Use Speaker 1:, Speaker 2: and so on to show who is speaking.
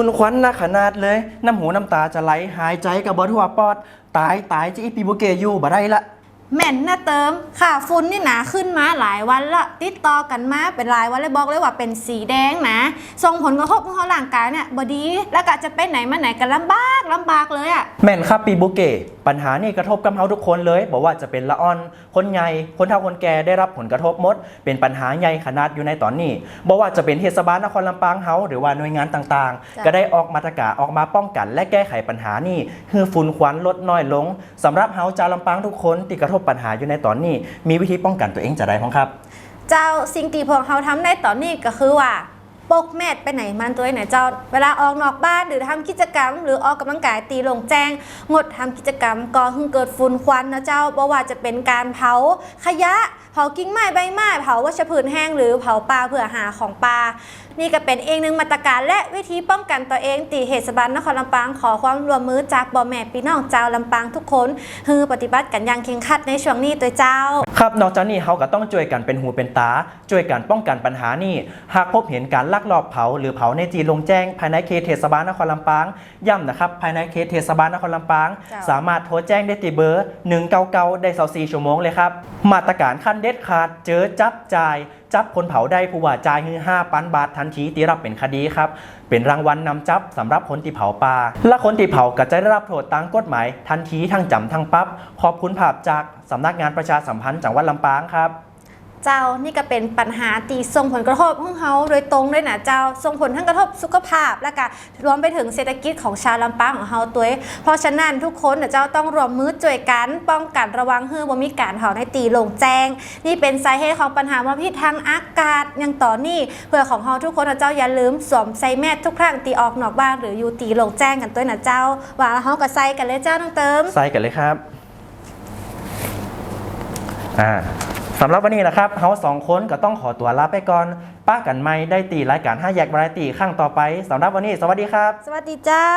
Speaker 1: ฝุ่นควันหนักขนาดเลย น้ำหูน้ำตาจะไหลหายใจกับบอทั่วปอด ตายตายจะอีปีโบเกอยู่บ่ได้ละ
Speaker 2: แม่นนะเติมค่ะฝุ่นนี่หนาขึ้นมาหลายวันละติดต่อกันมาเป็นหลายวันเลยบอกเลยว่าเป็นสีแดงนะส่งผลกระทบของร่างกายเนี่ยบอดีแล้วก็จะไปไหนมาไหนกันลำบาก ลำบากเลยอะ่ะ
Speaker 1: แม่นครับปีโบเกปัญหานี่กระทบกับเฮาทุกคนเลยบอกว่าจะเป็นละอ่อน คนใหญ่คนเฒ่าคนแก่ได้รับผลกระทบหมด เป็นปัญหาใหญ่ขนาดอยู่ในตอนนี้บอกว่าจะเป็นเทศบาลนครลำปางเฮาหรือว่าหน่วยงานต่างๆ
Speaker 2: จ้ะ
Speaker 1: ก็ได้ออกมาตรการออกมาป้องกัน และแก้ไขปัญหานี่คือฝุ่นควันลดน้อยลงสำหรับเฮาชาวลำปางทุกคนที่กระทบปัญหาอยู่ในตอนนี้ มีวิธีป้องกันตัวเองจะได้พ้องครับ
Speaker 2: เจ้าสิ่งที่พวกเขาทำได้ตอนนี้ก็คือว่า ปกแมดไปไหนมันตัวไหนเจ้า เวลาออกนอกบ้านหรือทำกิจกรรม หรือออกกำลังกายตีลงแจ้ง งดทำกิจกรรมก่อให้เกิดฝุ่นควันนะเจ้าเพราะว่าจะเป็นการเผาขยะ เผากิ่งไม้ใบไม้เผาวัชพืชแห้งหรือเผาปลาเพื่อหาของปลานี่ก็เป็นเองหนึ่งมาตรการและวิธีป้องกันตัวเองตีเหตุสบาลนครลำปางขอความร่วมมือจากบ่อแม่พี่น้องเจ้าลำปางทุกคนฮือปฏิบัติกันอย่างเคร่งครัดในช่วงนี้ตัวเจ้า
Speaker 1: ครับนอกจากนี้เขาก็ต้องช่วยกันเป็นหูเป็นตาช่วยกันป้องกันปัญหานี้ หากพบเห็นการลักลอบเผา หรือเผาในจีนลงแจ้ง ภายในเขตเทศบาลนครลำปางย้ำนะครับ ภายในเขตเทศบาลนครลำปาง
Speaker 2: จ้ะ
Speaker 1: สามารถโทรแจ้งได้ที่เบอร์ 199 ได้24ชั่วโมงเลยครับ มาตรการขั้นเด็ดขาดเจอจับจ่าย จับคนเผาได้ผู้ว่าจ่ายคือ5ปันบาททันทีที่รับเป็นคดีครับ เป็นรางวัลนำจับสำหรับคนที่เผาป่าและคนที่เผาก็จะได้รับโทษตามกฎหมาย ทันทีทั้งจำทั้งปรับขอบคุณภาพจากสำนักงานประชาสัมพันธ์จังหวัดลำปางครับ
Speaker 2: เจ้านี่ก็เป็นปัญหาตีส่งผลกระทบของเขาโดยตรงด้วยนะเจ้าส่งผลทั้งกระทบสุขภาพและก็รวมไปถึงเศรษฐกิจของชาวลำปางของเขาตัวเองเพราะฉะนั้นทุกคนนะเจ้าต้องรวมมือช่วยกันป้องกันระวังเฮือบ่มีการเผาในตีลงแจ้ง นี่เป็นสาเหตุของปัญหามลพิษทางอากาศอย่างต่อนี่เพื่อของเราทุกคนนะเจ้าอย่าลืมสวมใส่แมสทุกครั้งตีออกนอกบ้านหรืออยู่ตีลงแจ้งกันตัวนะเจ้าว่าแล้วเขาก็ใส่กันเลยเจ้าน้องเติม
Speaker 1: ใส่กันเลยครับอ่า สำหรับวันนี้นะครับเฮาสองคนก็ต้องขอตัวลาไปก่อน ป้ากันไม่ได้ตีรายการห้าแยกวาไรตีข้างต่อไปสำหรับวันนี้ สวัสดีครับ
Speaker 2: สวัสดีเจ้า